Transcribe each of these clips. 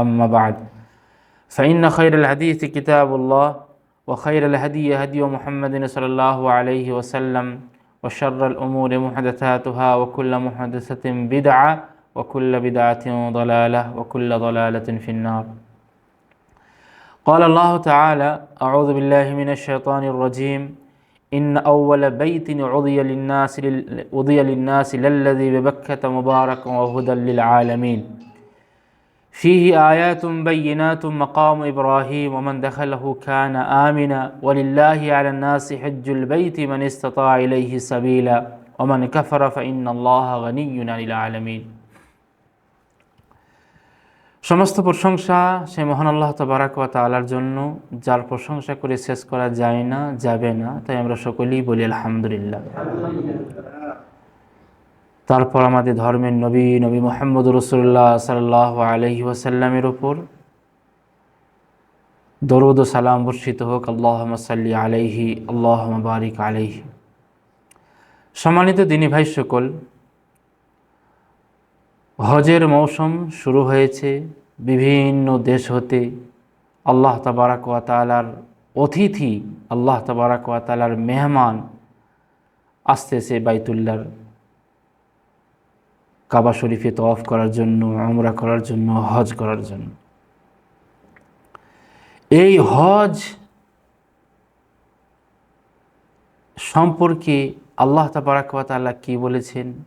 أما بعد. فإن خير الحديث كتاب الله وخير الهدي هدي محمد صلى الله عليه وسلم وشر الأمور محدثاتها وكل محدثة بدعة وكل بدعة ضلالة وكل ضلالة في النار. قال الله تعالى أعوذ بالله من الشيطان الرجيم. إن أول بيت عضي للناس لل- عضي للناس للذي ببكة مباركا وهدى للعالمين. فيه آيات بينات مقام إبراهيم ومن دخله كان آمنا ولله على الناس حج البيت من استطاع إليه سبيلا ومن كفر فإن الله غني عن العالمين সমস্ত প্রশংসা সেই মহান আল্লাহ তবারাক ওয়া তাআলার জন্য যার প্রশংসা করে শেষ করা যায় না যাবে না তাই আমরা সকলেই বলি আলহামদুলিল্লাহ তারপর আমাদের ধর্মের নবী নবী মোহাম্মদ রসুল্লাহ সাল্লাহ আলহি ওয়াসাল্লামের ওপর দরুদ সালাম বর্ষিত হোক আল্লাহ সাল্লি আলাইহি আল্লাহ বারিক আলাইহি। সম্মানিত দিনী ভাই সকল, হজের মৌসুম শুরু হয়েছে বিভিন্ন দেশ হতে। আল্লাহ তাবারাক ওয়া তাআলার অতিথি, আল্লাহ তাবারাক ওয়া তাআলার মেহমান আসতেছে বাইতুল্লার কাবা শরীফে তওয়াফ করার জন্য আমরা করার জন্য, হজ করার জন্য। এই হজ সম্পর্কে আল্লাহ তাবারাকাল্লাহ কি বলেছেন?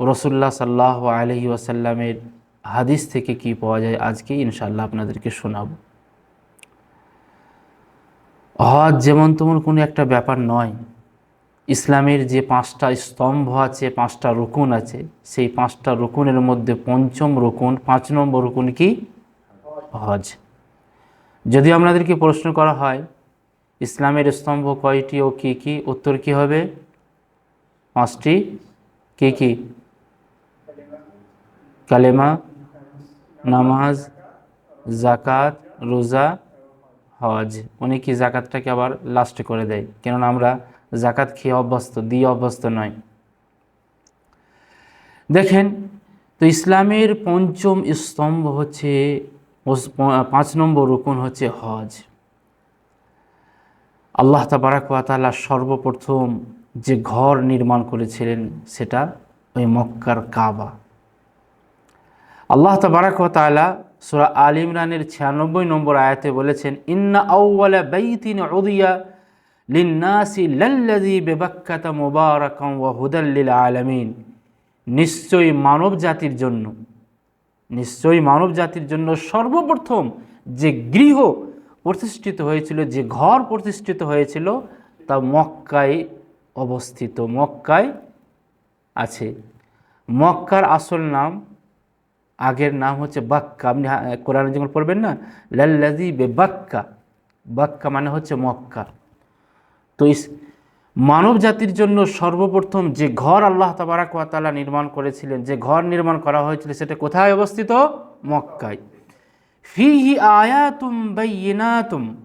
রসুল্লাহ সাল্লাহ আলহি ওয়াসাল্লামের হাদিস থেকে কি পাওয়া যায়? আজকে ইনশাল্লাহ আপনাদেরকে শোনাব। হজ যেমন তেমন কোনো একটা ব্যাপার নয় ইসলামের যে পাঁচটা স্তম্ভ আছে, পাঁচটা রুকুন আছে, সেই পাঁচটা রুকুনের মধ্যে পঞ্চম রুকুন, পাঁচ নম্বর রুকুন কি? হজ। যদি আপনাদেরকে প্রশ্ন করা হয়, ইসলামের স্তম্ভ কয়টি ও কি কি? উত্তর কি হবে? পাঁচটি। কি কি? কালেমা, নামাজ জাকাত রোজা, হজ। উনি কি জাকাতটাকে আবার লাস্টে করে দেয়। কেননা আমরা জাকাত খেয়ে অভ্যস্ত, দিয়ে অভ্যস্ত নয়। দেখেন, তো ইসলামের পঞ্চম স্তম্ভ হচ্ছে পাঁচ নম্বর রুকুন হচ্ছে হজ। আল্লাহ তাবারাক ওয়া তাআলা সর্বপ্রথম যে ঘর নির্মাণ করেছিলেন, সেটা ওই মক্কার কাবা। আল্লাহ তাবারাক ওয়া তাআলা সূরা আল ইমরানের 96 নম্বর আয়াতে বলেছেন, ইন্না আউওয়ালা বাইতিন উদিয়া হুদাল লিল আলামিন। নিশ্চয়ই মানব জাতির জন্য, নিশ্চয়ই মানব জাতির জন্য সর্বপ্রথম যে গৃহ প্রতিষ্ঠিত হয়েছিল, যে ঘর প্রতিষ্ঠিত হয়েছিল, তা মক্কায় অবস্থিত। মক্কায় আছে। মক্কার আসল নাম, আগের নাম হচ্ছে বাক্কা। আপনি কোরআন যখন পড়বেন না? লাল্লাজি বে বাক্কা বাক্কা মানে হচ্ছে মক্কা। তো মানব জাতির জন্য সর্বপ্রথম যে ঘর আল্লাহ তাবারাক ওয়া নির্মাণ করেছিলেন, যে ঘর নির্মাণ করা হয়েছিল, সেটা কোথায় অবস্থিত? মক্কায়। ফিহি আয়াতুম বাইয়িনাতুম।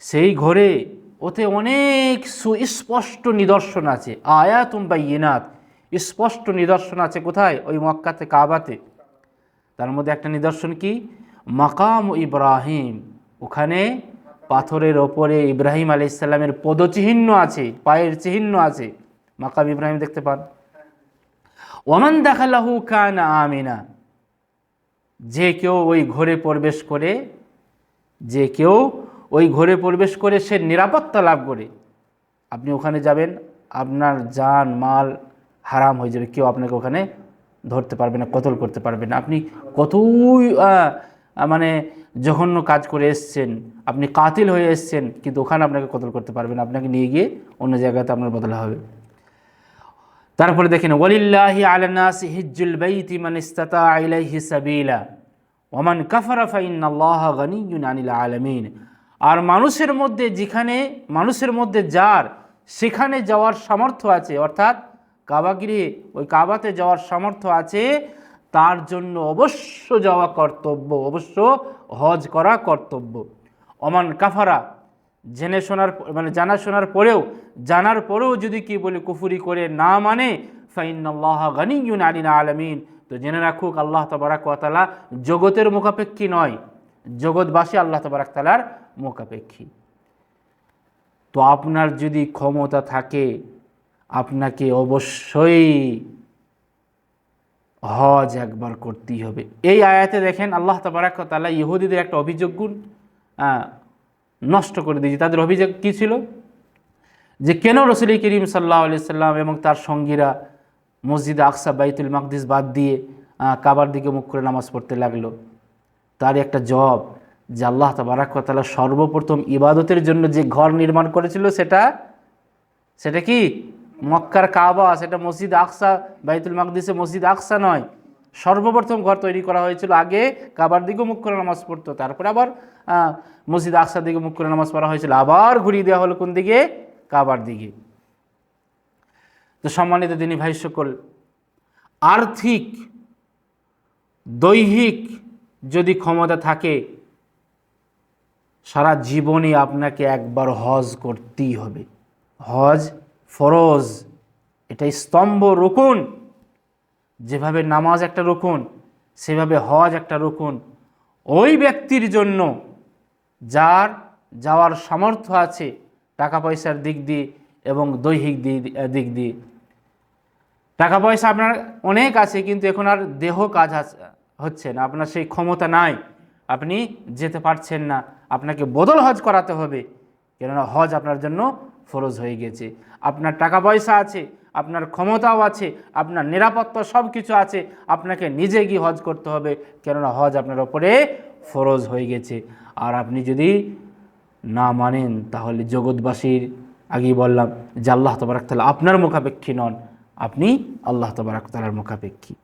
সেই ঘরে ওতে অনেক সুস্পষ্ট নিদর্শন আছে। আয়াতুম বাইয়িনাত। স্পষ্ট নিদর্শন আছে কোথায়? ওই মক্কাতে, কাবাতে। তার মধ্যে একটা নিদর্শন কি? মাকাম ইব্রাহিম। ওখানে পাথরের ওপরে ইব্রাহিম আলি পদচিহ্ন আছে, পায়ের চিহ্ন আছে। মাকাম ইব্রাহিম দেখতে পান। ওমান দেখালাহু কান আমিনা। যে কেউ ওই ঘরে প্রবেশ করে, যে কেউ ওই ঘরে প্রবেশ করে সে নিরাপত্তা লাভ করে। আপনি ওখানে যাবেন, আপনার যান মাল হারাম হয়ে যাবে। কেউ আপনাকে ওখানে ধরতে পারবে না, কতল করতে পারবে না। আপনি কতই মানে জঘন্য কাজ করে এসছেন। আপনি কাতিল হয়ে এসছেন, কিন্তু ওখানে আপনাকে কতল করতে পারবেন আপনাকে নিয়ে গিয়ে অন্য জায়গাতে আপনার বদলা হবে। তারপরে দেখেন, ওয়ালিল্লাহি আলান্নাসি হিজ্জুল বাইতি মান ইস্তাতা ইলাইহি সাবিলা ওমান কাফারা ফাইন আল্লাহ গানিউন আনিল আলমিন। আর মানুষের মধ্যে যেখানে, মানুষের মধ্যে যার, সেখানে যাওয়ার সামর্থ্য আছে। অর্থাৎ কাবাগিরি ওই কাবাতে যাওয়ার সামর্থ্য আছে তার জন্য অবশ্য যাওয়া কর্তব্য, অবশ্য হজ করা কর্তব্য। অমান কাফারা, জেনে শোনার মানে জানা শোনার পরেও, জানার পরেও যদি কি বলে কুফুরি করে না মানে ফাইনাল্লাহ গানিউন আলিনা আলমিন। তো জেনে রাখুক, আল্লাহ তবারাক তালা জগতের মুখাপেক্ষী নয়, জগৎবাসী আল্লাহ তবারাক তালার মুখাপেক্ষী। তো আপনার যদি ক্ষমতা থাকে, আপনাকে অবশ্যই হজ একবার করতেই হবে। এই আয়াতে দেখেন আল্লাহ তবারাক তালা ইহুদিদের একটা অভিযোগ গুণ নষ্ট করে দিয়েছে। তাদের অভিযোগ কী ছিল? যে কেন রসুল করিম সাল্লাহ আলি সাল্লাম এবং তার সঙ্গীরা মসজিদ আকসা, বাইতুল মাকদিস বাদ দিয়ে কাবার দিকে মুখ করে নামাজ পড়তে লাগল। তার একটা জব যে আল্লাহ তাবারাকালা সর্বপ্রথম ইবাদতের জন্য যে ঘর নির্মাণ করেছিল সেটা সেটা কি? মক্কার কাবা, সেটা মসজিদ আকসা, বাইতুল মাকদিসে মসজিদ আকসা নয়। সর্বপ্রথম ঘর তৈরি করা হয়েছিল আগে কাবার দিকে মুখ করে নামাজ পড়তো, তারপরে আবার মসজিদ আকসার দিকে মুখ করে নামাজ পড়া হয়েছিল। আবার ঘুরিয়ে দেওয়া হলো কোন দিকে? কাবার দিকে। তো সম্মানিত তিনি ভাই সকল, আর্থিক, দৈহিক যদি ক্ষমতা থাকে, সারা জীবনে আপনাকে একবার হজ করতেই হবে। হজ ফরজ এটা স্তম্ভ রুকুন। যেভাবে নামাজ একটা রুকুন, সেভাবে হজ একটা রুকুন। ওই ব্যক্তির জন্য যার যাওয়ার সামর্থ্য আছে টাকা পয়সার দিক দিয়ে এবং দৈহিক দিক দিয়ে টাকা পয়সা আপনার অনেক আছে, কিন্তু এখন আর দেহ কাজ হচ্ছে না। আপনার সেই ক্ষমতা নাই। আপনি যেতে পারছেন না। আপনাকে বদল হজ করাতে হবে। কেননা হজ আপনার জন্য ফরজ হয়ে গেছে। আপনার টাকা পয়সা আছে, আপনার ক্ষমতাও আছে, আপনার নিরাপত্তা সব কিছু আছে, আপনাকে নিজে গিয়ে হজ করতে হবে, কেননা হজ আপনার ওপরে ফরজ হয়ে গেছে। আর আপনি যদি না মানেন, তাহলে জগৎবাসীর, আগেই বললাম যে আল্লাহ তবরাক তালা আপনার মুখাপেক্ষী নন, আপনি আল্লাহ তবরাক তালার মুখাপেক্ষী।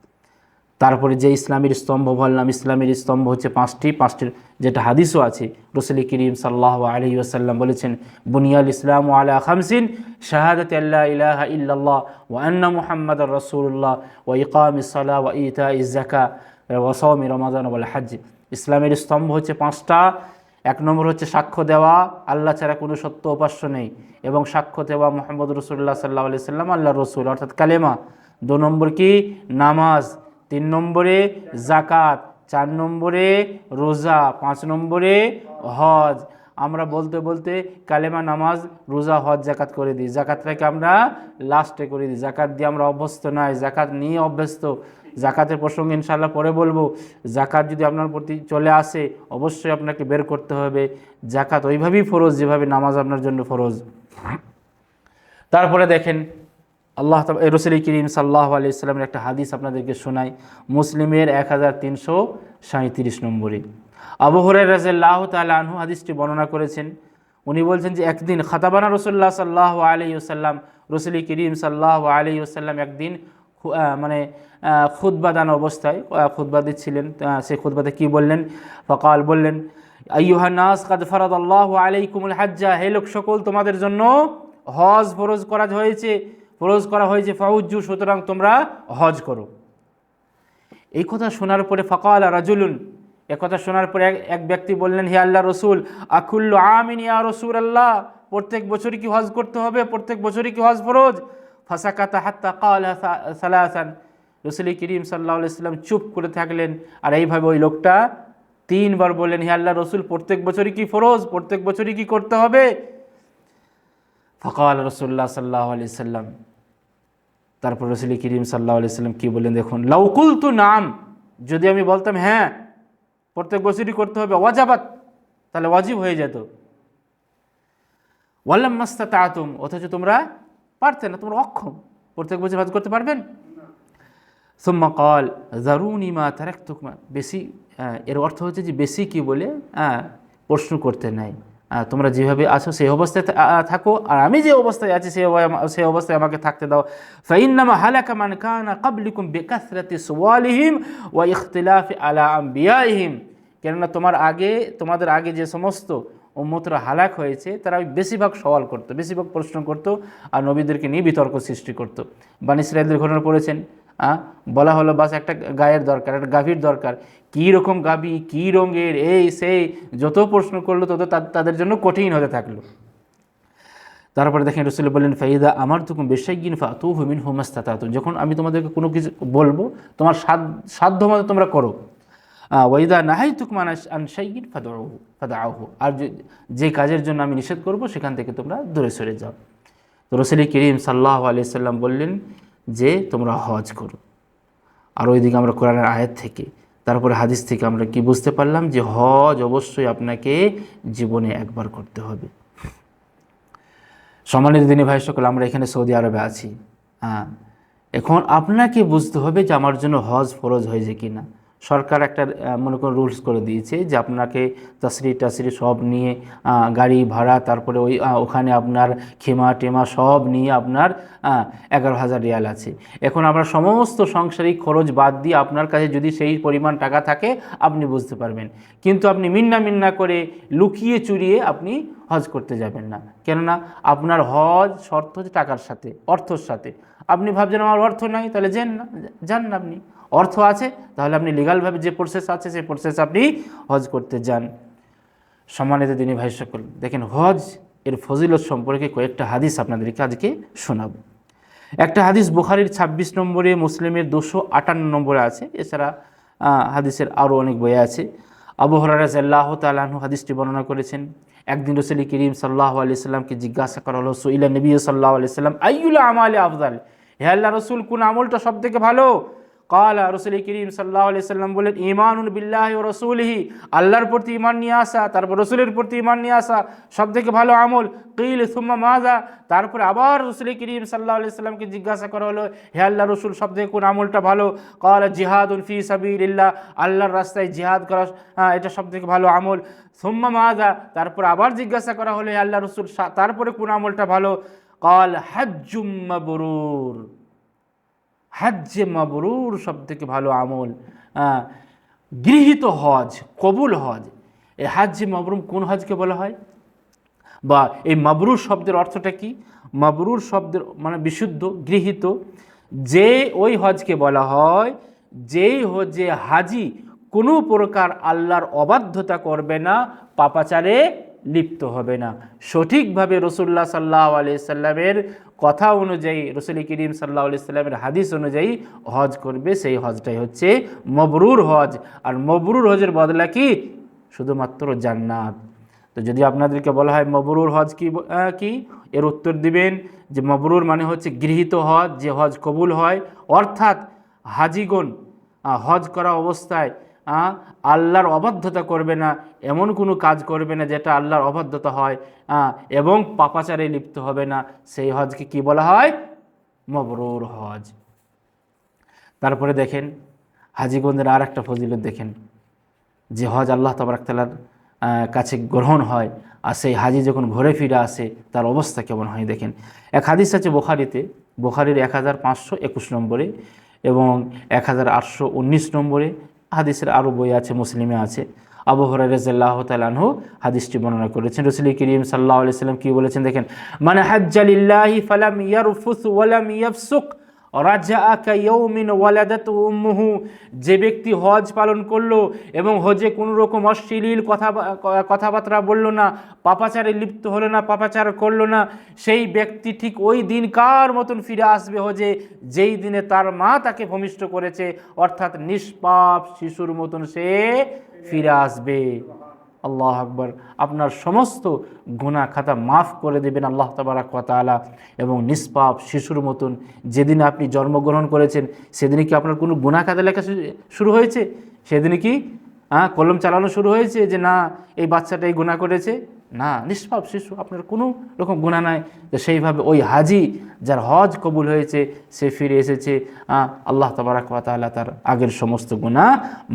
তারপরে যে ইসলামের স্তম্ভ বললাম ইসলামের স্তম্ভ হচ্ছে পাঁচটি। পাঁচটির যেটা হাদিসও আছে, রসুল করিম সাল্লাহ আলী আসাল্লাম বলেছেন, বুনিয়াল ইসলাম ও আলা খামসিন, শাহাদত আল্লাহ ইলাহা ইল্লাল্লাহ ও আন্না মুহাম্মদ রসুল্লাহ ও ইকাম ইসাল্লাহ ও ইতা ইজাকা ওসৌমি রমাদান বলে হাজ ইসলামের স্তম্ভ হচ্ছে পাঁচটা। এক নম্বর হচ্ছে সাক্ষ্য দেওয়া, আল্লাহ ছাড়া কোনো সত্য উপাস্য নেই। এবং সাক্ষ্য দেওয়া মোহাম্মদ রসুল্লাহ সাল্লাহ আলি সাল্লাম আল্লাহ রসুল, অর্থাৎ কালেমা। দু নম্বর কি? নামাজ। তিন নম্বরে জাকাত, চার নম্বরে রোজা, পাঁচ নম্বরে হজ। আমরা বলতে বলতে কালেমা নামাজ, রোজা, হজ, জাকাত করে দিই। জাকাতটাকে আমরা লাস্টে করে দিই। জাকাত দিয়ে আমরা অভ্যস্ত নয় জাকাত নিয়ে অভ্যস্ত। জাকাতের প্রসঙ্গে ইনশাল্লাহ পরে বলব, জাকাত যদি আপনার প্রতি চলে আসে, অবশ্যই আপনাকে বের করতে হবে। জাকাত ওইভাবেই ফরজ, যেভাবে নামাজ আপনার জন্য ফরজ। তারপরে দেখেন আল্লাহ রসুল করিম সাল্লাহ আলি ইসলামের একটা হাদিস আপনাদেরকে শোনাই। মুসলিমের এক হাজার তিনশো সাঁত্রিশ নম্বরে। আবু হরাই রাজাল্লাহ তাল আনহু হাদিসটি বর্ণনা করেছেন। উনি বলছেন যে একদিন খাতাবানা রসুল্লাহ সাল্লাহ আলী ওসাল্লাম রসুল করিম সাল্লাহ আলী ওসাল্লাম একদিন মানে খুদ্া দান অবস্থায় খুতবা দিচ্ছিলেন। আহ, সেই খুতবাতে কি বললেন? ফকাল বললেন আইয়ুহা নাস কাদ ফরাদ আল্লাহ আলাইকুমুল হাজ্জা হে লোক সকল তোমাদের জন্য হজ ফরজ করা হয়েছে। ফরজ করা হয়েছে ফাউজ্জু, সুতরাং তোমরা হজ করো। এই কথা শোনার পরে ফকাল রাজুলুন, এ কথা শোনার পরে এক- ব্যক্তি বললেন, হে আল্লাহ রসুল, আকুল্লু আমিন ইয়া রসুল আল্লাহ প্রত্যেক বছরই কি হজ করতে হবে? প্রত্যেক বছরই কি হজ ফরজ? ফাসাকাতা হাত্তা কাল সালাহান রসুল করিম সাল্লাহ সাল্লাম চুপ করে থাকলেন, আর এইভাবে ওই লোকটা তিনবার বললেন, হে আল্লাহ রসুল, প্রত্যেক বছরই কি ফরজ? প্রত্যেক বছরই কি করতে হবে? ফকাল রসুল্লাহ সাল্লাহ আলি সাল্লাম তারপর রসুল করিম সাল্লাহ আলি সাল্লাম কী বললেন, দেখুন লাউকুল তু নাম, যদি আমি বলতাম হ্যাঁ প্রত্যেক বছরই করতে হবে, ওয়াজাবাত, তাহলে ওয়াজিব হয়ে যেত। ওয়াল্লাম মাস্তা তাতুম অথচ তোমরা পারতে না, তোমরা অক্ষম, প্রত্যেক বছর হজ করতে পারবেন? সুম্মা কল, জারুনি মা তারাক্তুকমা বেশি এর অর্থ হচ্ছে যে বেশি কি বলে প্রশ্ন করতে নাই। তোমরা যেভাবে আছো সেই অবস্থায় থাকো। আর আমি যে অবস্থায় আছি সেই সেই অবস্থায় আমাকে থাকতে দাও। ফাইন্নামা হালাকা মান কানা কাবলিকুম বিকাসরাতি সুওয়ালিহিম ওয়া ইখতিলাফি আলা আম্বিয়াইহিম। কেননা তোমার আগে, তোমাদের আগে যে সমস্ত উম্মতরা হালাক হয়েছে, তারা বেশিরভাগ সওয়াল করতো, বেশিরভাগ প্রশ্ন করতো আর নবীদেরকে নিয়ে বিতর্ক সৃষ্টি করতো। বান ইসরায়েলদের ঘটনা পড়েছেন। বলা হলো বাস একটা গায়ের দরকার, একটা গাভীর দরকার। কী রকম গাভী, কী রঙের, এই, সেই, যত প্রশ্ন করল তত তাদের জন্য কঠিন হতে থাকল। তারপরে দেখেন রসুল বললেন, ফাইদা আমার তুকুম বেশাইগিন ফাতু হুমিন হুমাস্তাতাতু যখন আমি তোমাদেরকে কোনো কিছু বলব, তোমার সাধ্য মতো তোমরা করো। ওয়াইদা নাহাই তুকমান আনসাইগিন ফাদাহু ফাদাহু আর যে কাজের জন্য আমি নিষেধ করব, সেখান থেকে তোমরা দূরে সরে যাও। তো রসুল করিম সাল্লাহ আলিয়া সাল্লাম বললেন যে তোমরা হজ করো। আর ওইদিকে আমরা কোরআনের আয়াত থেকে, তারপরে হাদিস থেকে আমরা কি বুঝতে পারলাম যে হজ অবশ্যই আপনাকে জীবনে একবার করতে হবে। সম্মানিত দিনী ভাই সকল, আমরা এখানে সৌদি আরবে আছি। হ্যাঁ এখন আপনাকে বুঝতে হবে যে আমার জন্য হজ ফরজ হয়েছে কি না সরকার একটা মনে করুন রুলস করে দিয়েছে যে আপনাকে তাসরি টাসরি সব নিয়ে গাড়ি ভাড়া, তারপরে ওই ওখানে আপনার খেমা টেমা সব নিয়ে আপনার এগারো হাজার রিয়াল আছে। এখন আপনার সমস্ত সাংসারিক খরচ বাদ দিয়ে আপনার কাছে যদি সেই পরিমাণ টাকা থাকে, আপনি বুঝতে পারবেন। কিন্তু আপনি মিন্না মিন্না করে লুকিয়ে চুরিয়ে আপনি হজ করতে যাবেন না। কেননা আপনার হজ শর্ত হচ্ছে টাকার সাথে, অর্থর সাথে। আপনি ভাবছেন আমার অর্থ নাই, তাহলে যান না যান না আপনি। অর্থ আছে, তাহলে আপনি লিগালভাবে যে প্রসেস আছে, সেই প্রসেস আপনি হজ করতে যান। সম্মানিত দিনী ভাই সকল, দেখেন হজ এর ফজিলত সম্পর্কে কয়েকটা হাদিস আপনাদেরকে আজকে শোনাবো। একটা হাদিস বুখারির ২৬ নম্বরে, মুসলিমের দুশো আটান্ন নম্বরে আছে, এছাড়া হাদিসের আরও অনেক বই আছে। আবু হরারাজ আল্লাহ তালাহু হাদিসটি বর্ণনা করেছেন, একদিন রসুল করিম সাল্লাহ আলি সাল্লামকে জিজ্ঞাসা করা হলো, সুইলা নবী সাল্লাহ আলি সাল্লাম আইউল আমালে আফদাল? হে আল্লাহ রসুল, কোন আমলটা সব থেকে ভালো? কালা রসুল করিম সাল্লাহ আলি সাল্লাম বলেন ইমানুন বিল্লাহ ও রসুলহি আল্লাহর প্রতি ইমান নিয়ে আসা, তারপর রসুলের প্রতি ইমান নিয়ে আসা সব থেকে ভালো আমল। কিল সুম্মা মাজা তারপরে আবার রসুল করিম সাল্লাহ আলি সাল্লামকে জিজ্ঞাসা করা হলো, হে আল্লাহ রসুল সব থেকে কোন আমলটা ভালো? কালা জিহাদুন ফি সাবিল্লাহ আল্লাহর রাস্তায় জিহাদ করা এটা সব থেকে ভালো আমল। সুম্মা মাজা তারপর আবার জিজ্ঞাসা করা হলো, হে আল্লাহ রসুল তারপরে কোন আমলটা ভালো? কাল হাজ্জুম মাবরুর। হাজ্জে মাবরুর সব থেকে ভালো আমল গৃহীত হজ, কবুল হজ। এই হাজ্জে মাবরুম কোন হজকে বলা হয়? বা এই মাবরুর শব্দের অর্থটা কি? মাবরুর শব্দের মানে বিশুদ্ধ, গৃহীত। যে ওই হজকে বলা হয়, যেই হজে হাজি কোনো প্রকার আল্লাহর অবাধ্যতা করবে না, পাপাচারে লিপ্ত হবে না। সঠিকভাবে রসুল্লাহ সাল্লাহ সাল্লামের কথা অনুযায়ী, রসুল করিম সাল্লাহ সাল্লামের হাদিস অনুযায়ী হজ করবে, সেই হজটাই হচ্ছে মবরুর হজ। আর মবরুর হজের বদলা কি? শুধুমাত্র জান্নাত। তো যদি আপনাদেরকে বলা হয় মবরুর হজ কি কি? এর উত্তর দিবেন যে মবরুর মানে হচ্ছে গৃহীত হজ, যে হজ কবুল হয়। অর্থাৎ হাজিগণ হজ করা অবস্থায় আল্লাহর অবাধ্যতা করবে না, এমন কোনো কাজ করবে না যেটা আল্লাহর অবাধ্যতা হয় এবং পাপাচারে লিপ্ত হবে না। সেই হজকে কি বলা হয়? মবরুর হজ। তারপরে দেখেন হাজিগঞ্জের আর একটা ফজিলত দেখেন, যে হজ আল্লাহ তাবারাকতালার কাছে গ্রহণ হয়, আর সেই হাজি যখন ঘুরে ফিরে আসে, তার অবস্থা কেমন হয় দেখেন। এক হাদিস আছে বোখারিতে, বোখারির এক হাজার পাঁচশো একুশ নম্বরে এবং এক হাজার আটশো উনিশ নম্বরে হাদিসের আরও বই আছে, মুসলিমে আছে। আবু হরাইরাজ্লাহ তালানহু হাদিসটি বর্ণনা করেছেন। রসুল করিম সাল্লাহ আলি সাল্লাম কী বলেছেন দেখেন মানে হাজ্জালিল্লাহি ফালাম ইয়ারফুস ওয়ালাম ইয়াফসুক। রাজা ইয়ৌমিন ওয়ালাদাত উম্মুহু, যে ব্যক্তি হজ পালন করল এবং হজে কোনো রকম অশ্লীল কথা, কথাবার্তা বলল না, পাপাচারে লিপ্ত হলো না, পাপাচার করল না, সেই ব্যক্তি ঠিক ওই দিন কার মতন ফিরে আসবে হজে, যেই দিনে তার মা তাকে ভূমিষ্ঠ করেছে, অর্থাৎ নিষ্পাপ শিশুর মতন সে ফিরে আসবে। আল্লাহ আকবর। আপনার সমস্ত গুণা খাতা মাফ করে দেবেন আল্লাহ তাবারাক তাআলা এবং নিষ্পাপ শিশুর মতন। যেদিন আপনি জন্মগ্রহণ করেছেন সেদিনে কি আপনার কোনো গুণা খাতা লেখা শুরু হয়েছে? সেদিনে কি হ্যাঁ কলম চালানো শুরু হয়েছে যে না, এই বাচ্চাটা এই গুণা করেছে? না, নিষ্পাপ শিশু, আপনার কোনো রকম গুণা নাই। তো সেইভাবে ওই হাজি যার হজ কবুল হয়েছে, সে ফিরে এসেছে। আল্লাহ তাবারাক তাআলা তার আগের সমস্ত গুণা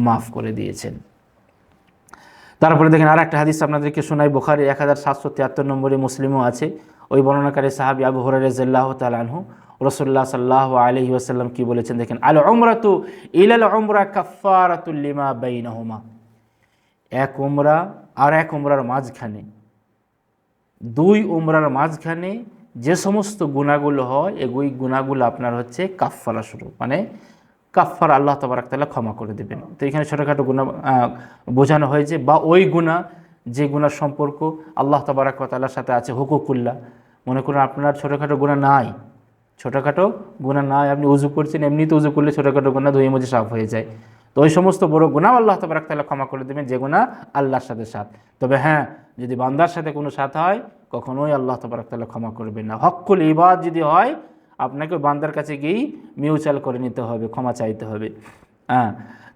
মাফ করে দিয়েছেন। তারপরে দেখেন আর একটা হাদিস আপনাদেরকে শোনাই, বোখারি এক হাজার সাতশো তিয়াত্তর নম্বরে মুসলিমও আছে। ওই বর্ণনাকারী সাহাবি আবু হরারাহ তালানহু রসুল্লাহ সাল্লাহ আলহি আসাল্লাম কি বলেছেন দেখেন আল অমরাতু ইলাল অমরা কাফারাতুল্লিমা বাইনাহুমা। এক উমরা আর এক উমরার মাঝখানে, দুই উমরার মাঝখানে যে সমস্ত গুণাগুলো হয়, এগুই গুণাগুলো আপনার হচ্ছে কাফফারা শুরু মানে কাফফার আল্লাহ তবরাক তাআলা ক্ষমা করে দেবেন। তো এখানে ছোটোখাটো গুণা বোঝানো হয়েছে বা ওই গুণা যে গুণার সম্পর্ক আল্লাহ তবরাক তাআলার সাথে আছে, হুকুকুল্লাহ। মনে করুন আপনার ছোটোখাটো গুণা নাই। ছোটোখাটো গুণা নাই, আপনি উজু করছেন, এমনিতে উজু করলে ছোটোখাটো গুণা ধুয়ে মুজে সাফ হয়ে যায়। তো ওই সমস্ত বড় গুণাও আল্লাহ তবরাক তাআলা ক্ষমা করে দেবেন, যে গুণা আল্লাহর সাথে সাথ। তবে হ্যাঁ যদি বান্দার সাথে কোনো সাথ হয়, কখনোই আল্লাহ তবরাক তাআলা ক্ষমা করবেন না। হক্কুল ইবাদ যদি হয় আপনাকে বান্দার কাছে গিয়েই মিউচাল করে নিতে হবে, ক্ষমা চাইতে হবে। হ্যাঁ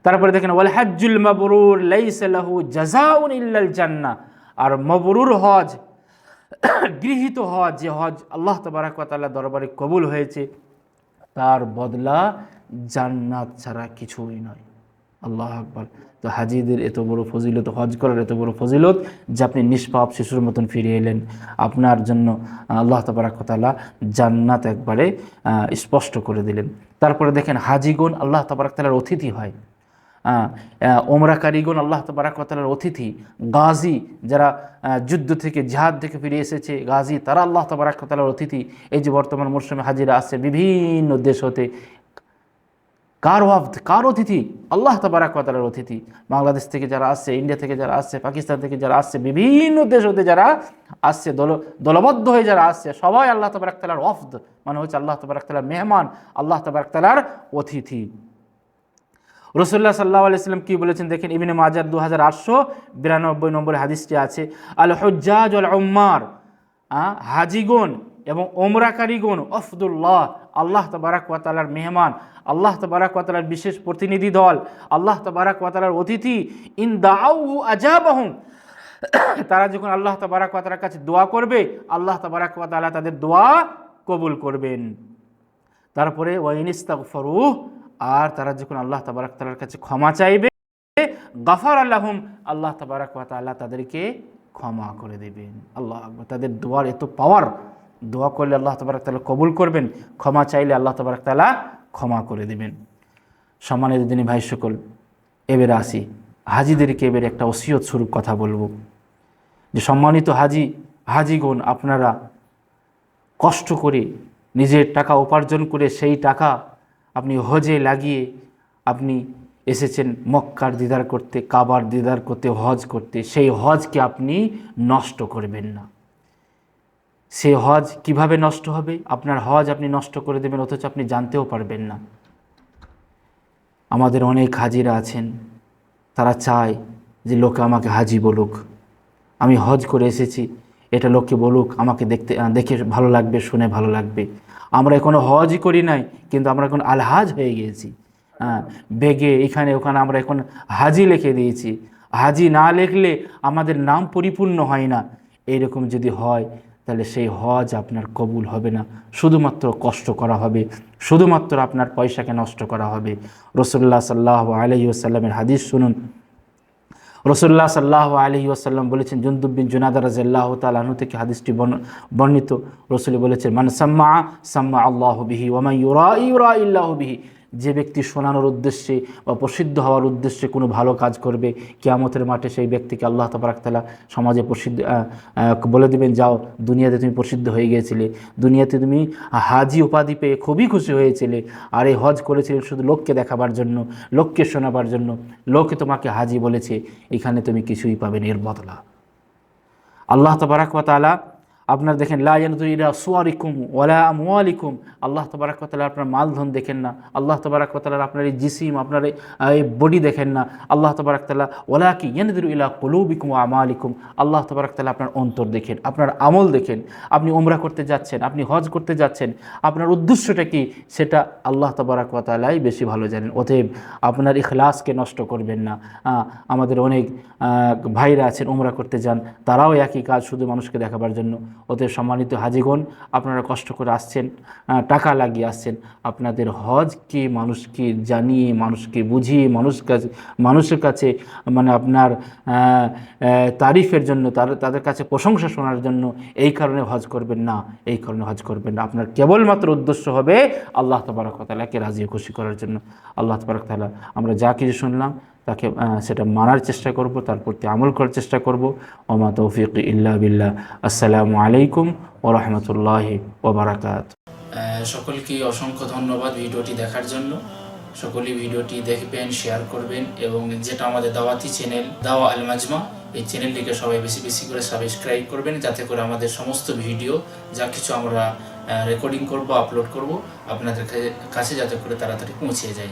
তারপরে দেখেন, ওয়াল হাজুল মবরুর লাইসালাহু জাজাউন ইল্লাল জান্না আর মবরুর হজ, গৃহীত হজ, যে হজ আল্লাহ তবারাক ওয়া তাআলা দরবারে কবুল হয়েছে, তার বদলা জান্নাত ছাড়া কিছুই নয়। আল্লাহ আকবর। তো হাজিদের এত বড় ফজিলত, হজ করার এত বড় ফজিলত যে আপনি নিষ্পাপ শিশুর মতন ফিরে এলেন। আপনার জন্য আল্লাহ তবরাকতালা জান্নাত একবারে স্পষ্ট করে দিলেন। তারপরে দেখেন হাজিগণ আল্লাহ তবরাকতালার অতিথি হয়। ওমরা কারিগণ আল্লাহ তবরাকতালার অতিথি। গাজী যারা যুদ্ধ থেকে, জিহাদ থেকে ফিরে এসেছে, গাজী তারা আল্লাহ তবরাকতালার অতিথি। এই যে বর্তমান মরশুমে হাজিরা আসছে বিভিন্ন দেশ হতে। কার ওয়াফদ কার অতিথি, আল্লাহ তবরাকাতার অতিথি। বাংলাদেশ থেকে যারা আসছে, ইন্ডিয়া থেকে যারা আসছে, পাকিস্তান থেকে যারা আসছে, বিভিন্ন দেশ হতে যারা আসছে, দল, দলবদ্ধ হয়ে যারা আসছে, সবাই আল্লাহ তবরাকতালার ওয়াফদ। মানে হচ্ছে আল্লাহ তবরাকতালার মেহমান, আল্লাহ তবরাকতালার অতিথি। রসুল্লাহ সাল্লাহ আলাইসাল্লাম কি বলেছেন দেখেন, ইবিনে মাজার দু হাজার আটশো বিরানব্বই নম্বরের হাদিসটি আছে আল হজ্জাজ আল উম্মার হাজিগণ এবং ওমরাকারীগণ, অফদুল্লাহ, আল্লাহ তবারাক ওয়াতালার মেহমান আল্লাহ তবারাক ওয়াতালার বিশেষ প্রতিনিধি দল, আল্লাহ তবারাক ওয়াতালার অতিথি, ইন দাউ আজাবাহুম তারা যখন আল্লাহ তবারাক ওয়াতালার কাছে দোয়া করবে, আল্লাহ তবারাক ওয়াতালা তাদের দোয়া কবুল করবেন। তারপরে ওয়াইনিস্তাক ফরুহ আর তারা যখন আল্লাহ তাবারাক তালার কাছে ক্ষমা চাইবে, গাফার আল্লাহম, আল্লাহ তাবারাক ওয়া তাআলা তাদেরকে ক্ষমা করে দেবেন। আল্লাহ তাদের দোয়ার এত পাওয়ার দোয়া করলে আল্লাহ তাবারাক তাআলা কবুল করবেন, ক্ষমা চাইলে আল্লাহ তাবারাক তাআলা ক্ষমা করে দেবেন। সম্মানিত দিনী ভাই সকল, এবারে আসি। হাজিদেরকে এবারে একটা ওসিয়ত স্বরূপ কথা বলব। যে সম্মানিত হাজি, হাজিগণ, আপনারা কষ্ট করে নিজের টাকা উপার্জন করে সেই টাকা আপনি হজে লাগিয়ে আপনি এসেছেন মক্কার দিদার করতে, কাবার দিদার করতে, হজ করতে, সেই হজকে আপনি নষ্ট করবেন না। সে হজ কীভাবে নষ্ট হবে? আপনার হজ আপনি নষ্ট করে দেবেন, অথচ আপনি জানতেও পারবেন না। আমাদের অনেক হাজিরা আছেন। তারা চায় যে লোকে আমাকে হাজি বলুক। আমি হজ করে এসেছি। এটা লোককে বলুক, আমাকে দেখতে দেখে ভালো লাগবে, শুনে ভালো লাগবে। আমরা এখনও হজই করি নাই, কিন্তু আমরা এখন আলহাজ হয়ে গিয়েছি। হ্যাঁ বেগে এখানে ওখানে আমরা এখন হাজি লিখে দিয়েছি। হাজি না লিখলে আমাদের নাম পরিপূর্ণ হয় না। এইরকম যদি হয় তাহলে সেই হজ আপনার কবুল হবে না। শুধুমাত্র কষ্ট করা হবে। শুধুমাত্র আপনার পয়সাকে নষ্ট করা হবে। রসুল্লাহ সাল্লাহ আলহি আসাল্লামের হাদিস শুনুন। রসুল্লাহ সাল্লাহ আলহি আসাল্লাম বলেছেন জুন্দুবিন জুনাদা রাজাল্লাহ তালাহু থেকে হাদিসটি বর্ণ- বর্ণিত। রসুল বলেছেন মানে সাম্মা সাম্মা আল্লাহ বিহি ওমা ইউরা ইউরা ইল্লাহ বিহি। যে ব্যক্তি শোনানোর উদ্দেশ্যে বা প্রসিদ্ধ হওয়ার উদ্দেশ্যে কোনো ভালো কাজ করবে, কেয়ামতের মাঠে সেই ব্যক্তিকে আল্লাহ তবরাকতালা সমাজে প্রসিদ্ধ বলে দেবেন, যাও, দুনিয়াতে তুমি প্রসিদ্ধ হয়ে গিয়েছিলে। দুনিয়াতে তুমি হাজি উপাধি পেয়ে খুবই খুশি হয়েছিলে। আর এই হজ করেছিলে শুধু লোককে দেখাবার জন্য, লোককে শোনাবার জন্য। লোকে তোমাকে হাজি বলেছে, এখানে তুমি কিছুই পাবে এর বদলা। আল্লাহ তবারাক তাআলা আপনার দেখেন, লা ইয়ানজুরু ইলা সুয়ারিকুম ওয়ালা আমওয়ালিকুম। আল্লাহ তবারাক ওয়া তাআলা আপনার মালধন দেখেন না। আল্লাহ তবারাক ওয়া তাআলা আপনার এই জিসিম, আপনার এই বডি দেখেন না। আল্লাহ তবারাক তাআলা ওয়ালা কি ইয়ানজুরু ইলা কুলুবিকুম আমালিকুম। আল্লাহ তবারাক তাআলা আপনার অন্তর দেখেন, আপনার আমল দেখেন। আপনি উমরা করতে যাচ্ছেন, আপনি হজ করতে যাচ্ছেন। আপনার উদ্দেশ্যটা কি? সেটা আল্লাহ তবারাক ওয়া তাআলাই বেশি ভালো জানেন। অতএব আপনার ইখলাসকে নষ্ট করবেন না। আমাদের অনেক ভাইরা আছেন উমরা করতে যান। তারাও একই কাজ শুধু মানুষকে দেখাবার জন্য। অতএব সম্মানিত হাজিগণ, আপনারা কষ্ট করে আসছেন টাকা লাগিয়ে আসছেন। আপনাদের হজকে মানুষকে জানিয়ে, মানুষকে বুঝিয়ে, মানুষ কাছে, মানুষের কাছে মানে আপনার তারিফের জন্য তাদের কাছে প্রশংসা শোনার জন্য এই কারণে হজ করবেন না, এই কারণে হজ করবেন না। আপনার কেবলমাত্র উদ্দেশ্য হবে আল্লাহ তবরকতালাকে রাজি খুশি করার জন্য। আল্লাহ তবরকতালা আমরা যা কিছু শুনলাম তাকে সেটা মানার চেষ্টা করব, তার প্রতি আমল করার চেষ্টা করব। ওমা তৌফিক ইল্লা বিল্লাহ। আসসালামু আলাইকুম ও রহমতুল্লাহি ওবরাকাত সকলকে অসংখ্য ধন্যবাদ ভিডিওটি দেখার জন্য। সকলেই ভিডিওটি দেখবেন শেয়ার করবেন এবং যেটা আমাদের দাওয়াতি চ্যানেল দাওয়া আল মাজমা, এই চ্যানেলটিকে সবাই বেশি বেশি করে সাবস্ক্রাইব করবেন, যাতে করে আমাদের সমস্ত ভিডিও, যা কিছু আমরা রেকর্ডিং করব আপলোড করব, আপনাদের কাছে- কাছে যাতে করে তাড়াতাড়ি পৌঁছে যায়।